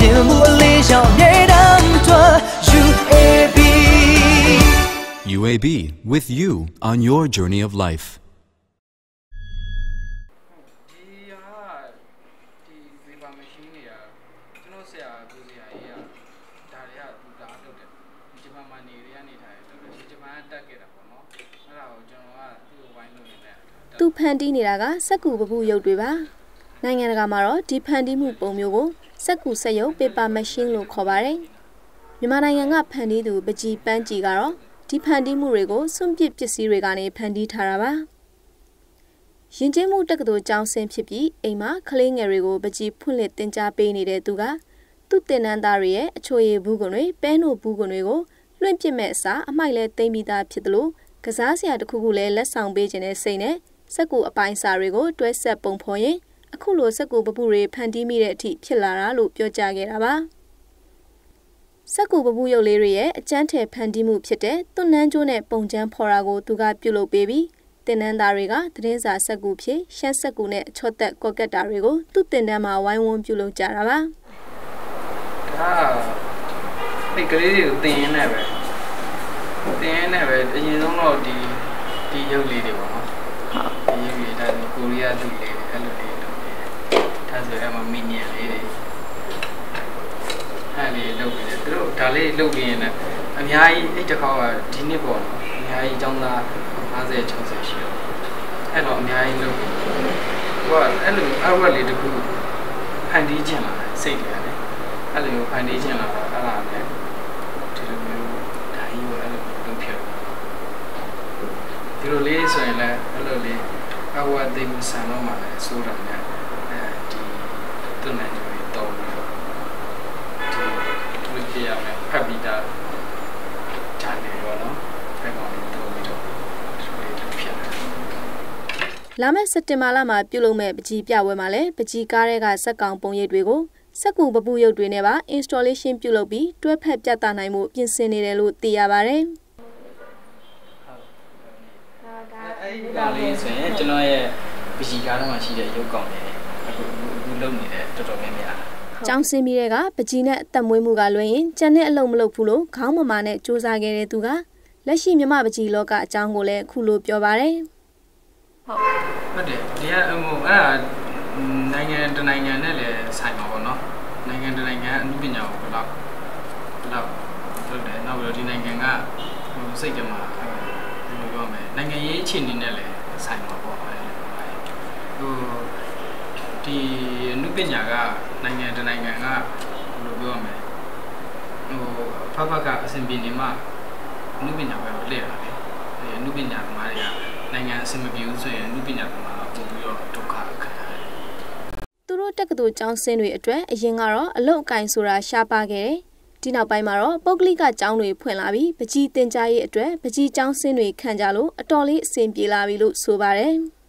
မြင်မှုအလေးရှောင်မြေတမ်းထွက် UAB UAB with you on your journey of life. ဒီဟာဒီဗီဘာမရှင်းနေတာကျွန်တော်ဆရာကိုဆရာကြီးကဒါတွေကသူဒါလုပ်တယ်ဒီဂျပန်မှာနေရနေထိုင်တယ်လို့ဒီဂျပန်ကတက်ခဲ့တာပေါ့နော်အဲ့ဒါကိုကျွန်တော်ကသူ့ကိုဝိုင်းလုပ်နေတဲ့သူဖန်တီးနေတာကစက်ကူပပူရုပ်တွေပါနိုင်ငံတကာမှာတော့ဒီဖန်တီးမှုပုံမျိုးကို စက်ကူစက်ရုပ် paper machine လို့ခေါ်ပါတယ်မြန်မာနိုင်ငံကဖန်တီးသူပကြီးပန်းကြီးကတော့ဒီဖန်တီးမှုတွေကိုစွန့်ပစ်ပစ္စည်းတွေကနေဖန်တီးထားတာပါရင်ကျင်းမှုတက္ကသိုလ်ကျောင်းဆင်းဖြစ်ပြီးအိမ်မှာကလေးငယ်တွေကိုပကြီးဖွင့်လှစ်တင် जा ပေးနေတဲ့သူကသူ့တင်နန်းသားတွေရဲ့အချိုရည်ဘူးကွန်တွေပဲနို့ဘူးကွန်တွေကိုလွှင့်ပစ်မဲ့အစားအမိုက်လဲသိမ့်ပြီးသားဖြစ်တယ်လို့ကစားစရာတစ်ခုခုလဲလက်ဆောင်ပေးခြင်းနဲ့စိတ်နဲ့စက်ကူအပိုင်းစာတွေကိုတွဲဆက်ပုံဖော်ရင် အခုလိုစက်ကူပပူတွေဖန်တီးမိတဲ့အထိဖြစ်လာတာလို့ပြောကြားခဲ့တာပါစက်ကူပပူရုပ်လေးတွေရဲ့အကျန်းထည်ဖန်တီးမှုဖြစ်တဲ့သွန်နှန်းကျိုးနဲ့ပုံချမ်းဖော်တာကိုသူကပြုလုပ်ပေးပြီးတင်နန်းသားတွေကသတင်းစာစက်ကူဖြစ်ရှမ်းစက်ကူနဲ့ချော့သက်ကော့ကက်တာတွေကိုသူ့တင်တန်းမှာဝိုင်းဝန်းပြုလုပ်ကြတာပါဒါအဲ့ကလေးတွေကိုတင်ရင်းနဲ့ပဲတင်ရင်းနဲ့ပဲအရင်ဆုံးတော့ဒီဒီရုပ်လေးတွေပေါ့နော်ဟုတ်ဒီရုပ်လေးဒါကိုရီးယားလူလေးတွေအဲ့လိုလေးလုပ်နေတယ် ဒါဆိုရင်မှမီနီယံလေးတွေအဲ့လေးလုပ်နေတယ်သူတို့ဒါလေးလုပ်ပြီးရင်လည်းအများကြီးအဲ့တစ်ခါကဒီနှစ်ပေါ့နော်အများကြီးចောင်းသား50 60ရှိတော့အဲ့တော့အများကြီးလုပ်ပြီးဟိုကအဲ့လိုအဝက်လေးတစ်ခုဖန်တီးခြင်းလာစိတ်တွေကလည်းအဲ့လိုမျိုးဖန်တီးခြင်းလာတော့အဲ့ဒါနဲ့ဒီလိုမျိုးဒါကြီးကိုအဲ့လိုမျိုးလုပ်ဖြစ်ဒီလိုလေးဆိုရင်လည်းအဲ့လိုလေးအဝတ်သိမဆန်တော့မှလည်းစိုးတာနဲ့အဲဒီ သူ့နဲ့ကြည့်တော့ပြီးတော့ဒီလိုပြရမယ်ဖတ်ပြီးသားဂျာနယ်ရောနော်အဲ့ကောင်လေးတော့ပြီးတော့ဒီလိုလေးလုပ်ဖြစ်တယ်လာမယ့်စက်တင်ဘာလမှာပြုလုပ်မဲ့ပကြီးပြပွဲမှာလည်းပကြီးကားတွေကစက်ကောင်ပုံရိပ်တွေကိုစက်ကူပပူရုပ်တွေနဲ့ပါ installation ပြုလုပ်ပြီးတွဲဖက်ပြသနိုင်မှုပြင်ဆင်နေတယ်လို့သိရပါတယ်အဲ့ဒီကောင်လေးဆိုရင်ကျွန်တော်ရဲ့ပစီကားထဲမှာရှိတဲ့ရုပ်ကောင်လေးအခုအခု လုပ်နေတယ်တော်တော်များများကျောင်းဆင်းပြီးတဲ့ကပကြီးနဲ့အသက်မွေးမှုကလွှဲရင်ကျန်တဲ့အလုပ်မလုပ်ဘူးလို့ခေါင်းမမာနဲ့စူးစမ်းခဲ့တဲ့သူကလက်ရှိမြမပကြီးလောကအကြောင်းကိုလည်းခုလိုပြောပါတယ်ဟုတ်ဟုတ်တယ်ဒီကဟိုအဲ့ဒါနိုင်ငံတနိုင်ငံနဲ့လည်းဆိုင်ပါပေါ့နော်နိုင်ငံတနိုင်ငံအမှုပညာကိုဘယ်လောက်ဘယ်လောက်လုပ်တယ်နောက်ပြီးတော့ဒီနိုင်ငံကဟိုစိတ်ကြမှာဘယ်လိုပြောမလဲနိုင်ငံရေးအခြေအနေနဲ့လည်းဆိုင်ပါပေါ့ဟို ဒီအမှုပညာကနိုင်ငံတနိုင်ငံကဘယ်လိုပြောမလဲဟိုဖဖကအဆင်ပြေနေမှအမှုပညာပဲလေ့ရတာလေအဲအမှုပညာသမားတွေကနိုင်ငံအဆင်မပြေဘူးဆိုရင်အမှုပညာသမားကပို့ပြီးတော့ဒုက္ခခံရတယ်။သူတို့တက္ကသိုလ်ကျောင်းဆင်းတွေအတွက်အရင်ကတော့အလုတ်အကင်ဆိုတာရှားပါခဲ့တယ်။ဒီနောက်ပိုင်းမှာတော့ပုဂ္ဂလိကကျောင်းတွေဖွင့်လာပြီးပကြီးတင် जा ရေးအတွက်ပကြီးကျောင်းဆင်းတွေခံကြလို့အတော်လေးအဆင်ပြေလာပြီလို့ဆိုပါတယ်။